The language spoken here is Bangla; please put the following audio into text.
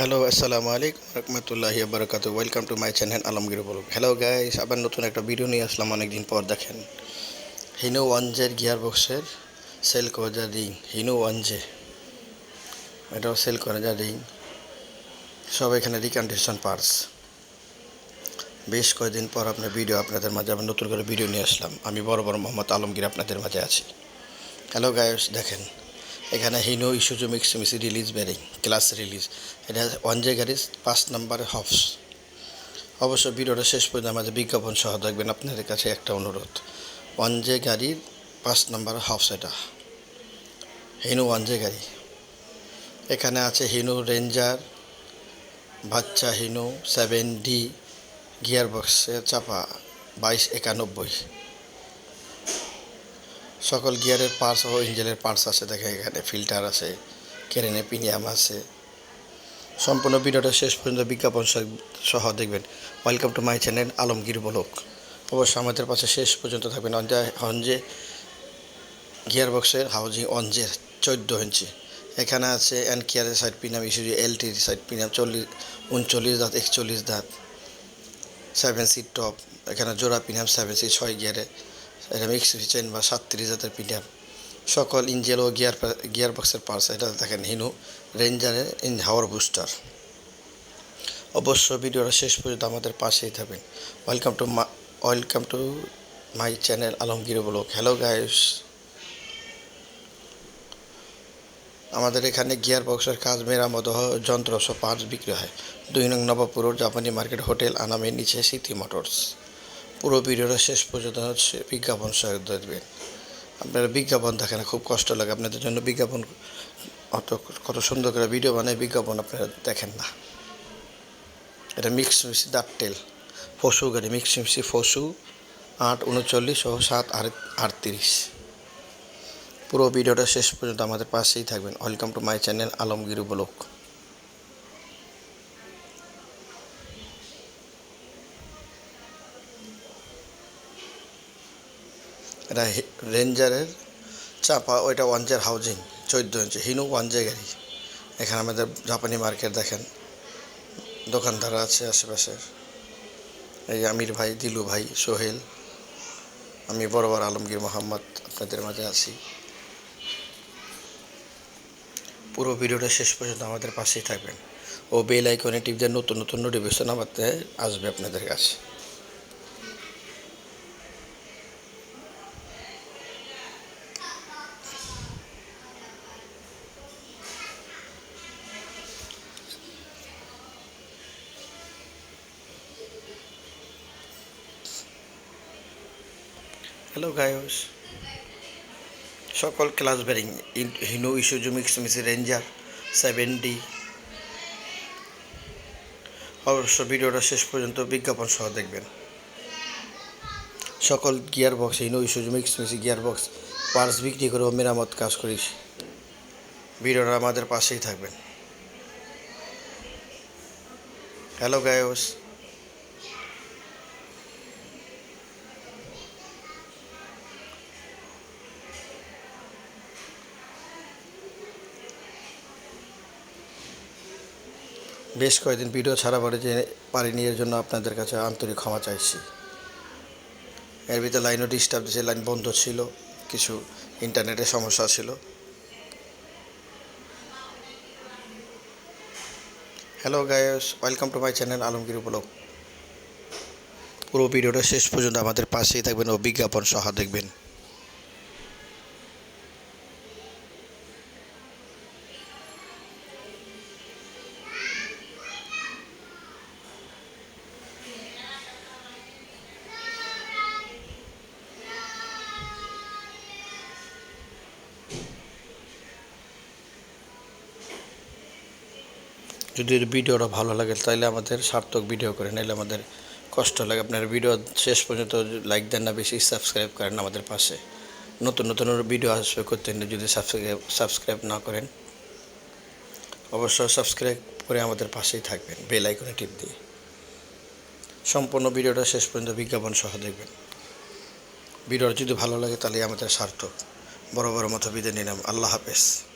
হ্যালো আসসালামু আলাইকুম রহমতুল্লাহি বারকাত welcome to my channel Alamgir blog hello guys আবার নতুন একটা ভিডিও নিয়ে আসলাম অনেকদিন পর, দেখেন। হিনো ওয়ানজের গিয়ার বক্সের সেল করে যা রিং হিনো ওয়ানজে এটাও সেল করে যা রিং সব এখানে রিকন্ডিশন পার্টস বেশ কয়েকদিন পর আপনার ভিডিও আপনাদের মাঝে আবার নতুন করে ভিডিও নিয়ে আসলাম। আমি বড় বড় মোহাম্মদ আলমগীর আপনাদের মাঝে আছি। হ্যালো গাইস দেখেন। এখানে হিনো ইস্যুজু মিক্স মিক্সি রিলিজ বেরিং ক্লাস রিলিজ এটা ওয়ান জে গাড়ির পাঁচ নম্বরে হফস অবশ্য ভিডিওটা শেষ পর্যন্ত আমাদের বিজ্ঞাপন সহ দেখবেন, আপনাদের কাছে একটা অনুরোধ। ওয়ান জে গাড়ির পাঁচ নম্বর হফস এটা। হিনো ওয়ান জে গাড়ি এখানে আছে হিনো রেঞ্জার বাচ্চা হিনো সেভেন ডি গিয়ার বক্সে চাপা, বাইশ একানব্বই। সকল গিয়ারের পার্টস ও ইঞ্জিনের পার্টস আছে, দেখে এখানে ফিল্টার আছে কেরেনে প্রিমিয়াম আছে। সম্পূর্ণ ভিডিওটা শেষ পর্যন্ত বিজ্ঞাপন সহ- দেখবেন। Welcome to my channel Alamgir blog অবশ্য আমাদের পাশে শেষ পর্যন্ত থাকবেন। অঞ্জে হঞ্জে গিয়ার বক্সের হাউজিং অঞ্জের চোদ্দ ইঞ্চি। এখানে আছে এন কেয়ারের সাইড পিনাম ইস্যুজি এল টির সাইড পিনাম চল্লিশ, উনচল্লিশ দাঁত, একচল্লিশ দাঁত। সেভেন সিট টপ এখানে জোড়া পিনাম সেভেন সিট ছয় গিয়ারে এটা মিক্স চেন বা সাতত্রিশ জাতের পিডিয়াম সকল ইঞ্জেল ও গিয়ার গিয়ার বক্সের পার্টস এটা দেখেন হিনু রেঞ্জারের ইন হাওয়ার বুস্টার অবশ্য ভিডিওটা শেষ পর্যন্ত আমাদের পাশেই থাকবেন। Welcome to my welcome to my channel Alamgir blog hello guys আমাদের এখানে গিয়ার বক্সের কাজ মেরামত যন্ত্র সব পার্টস বিক্রি হয়। দুই নং নবাবপুর, জাপানি মার্কেট, হোটেল, আনামের নিচে সিটি মোটরস পুরো ভিডিওটা শেষ পর্যন্ত হচ্ছে বিজ্ঞাপন সহ দেখবেন। আপনারা বিজ্ঞাপন দেখেন খুব কষ্ট লাগে, আপনাদের জন্য বিজ্ঞাপন অত কত সুন্দর করে ভিডিও বানায় বিজ্ঞাপন আপনারা দেখেন না। এটা মিক্স মিক্সি দাঁতটেল ফসু গাড়ি, মিক্স মিক্সি ফসু, আট উনচল্লিশ ও সাত আটত্রিশ। পুরো ভিডিওটা শেষ পর্যন্ত আমাদের পাশেই থাকবেন। Welcome to my channel Alamgir blog এটা রেঞ্জারের চাপা, ওইটা ওয়ানজের হাউজিং চোদ্দ ইঞ্চি হিনু ওয়ানজে গাড়ি। এখানে আমাদের জাপানি মার্কেট দেখেন। দোকানদার আছে আশেপাশের। এই আমির ভাই, দিলু ভাই, সোহেল। আমি বরাবর আলমগীর মোহাম্মদ আপনাদের মাঝে আছি। পুরো ভিডিওটা শেষ পর্যন্ত আমাদের পাশেই থাকবেন। ও বেল আইকনে টিপ দিয়ে নতুন নতুন নোটিফিকেশন আমাদের আসবে আপনাদের কাছে। হ্যালো গায়স সকল clutch bearing Hino Isuzu mix mixie Ranger seven D অবশ্য ভিডিওটা শেষ পর্যন্ত বিজ্ঞাপন সহ দেখবেন। সকল gear box Hino Isuzu mix mixie gear box parts বিক্রি করে ও মেরামত কাজ করিস ভিডিওটা আমাদের পাশেই থাকবেন। হ্যালো গায়স বেশ কয়েকদিন ভিডিও ছাড়া পরে যে পারিনি, এর জন্য আপনাদের কাছে আন্তরিক ক্ষমা চাইছি। এর ভিতরে লাইনও ডিস্টার্ব দিয়েছে, লাইন বন্ধ ছিল, কিছু ইন্টারনেটের সমস্যা ছিল। Hello guys welcome to my channel Alamgir blog পুরো ভিডিওটা শেষ পর্যন্ত আমাদের পাশেই থাকবেন ও বিজ্ঞাপন সহ দেখবেন। যদি ভিডিওটা ভালো লাগে তাহলে আমাদের সার্থক ভিডিও করে নাহলে আমাদের কষ্ট লাগে। আপনার ভিডিও শেষ পর্যন্ত লাইক দেন না, বেশি সাবস্ক্রাইব করেন আমাদের পাশে। নতুন নতুন ভিডিও আসবে করতে যদি সাবস্ক্রাইব সাবস্ক্রাইব না করেন, অবশ্যই সাবস্ক্রাইব করে আমাদের পাশেই থাকবেন, বেল আইকনে টিপ দিয়ে। সম্পূর্ণ ভিডিওটা শেষ পর্যন্ত বিজ্ঞাপন সহ দেখবেন। ভিডিওটা যদি ভালো লাগে, তাহলে আমাদের সার্থক। বড় বড় মতো বিদায় নিলাম। আল্লাহ হাফেজ।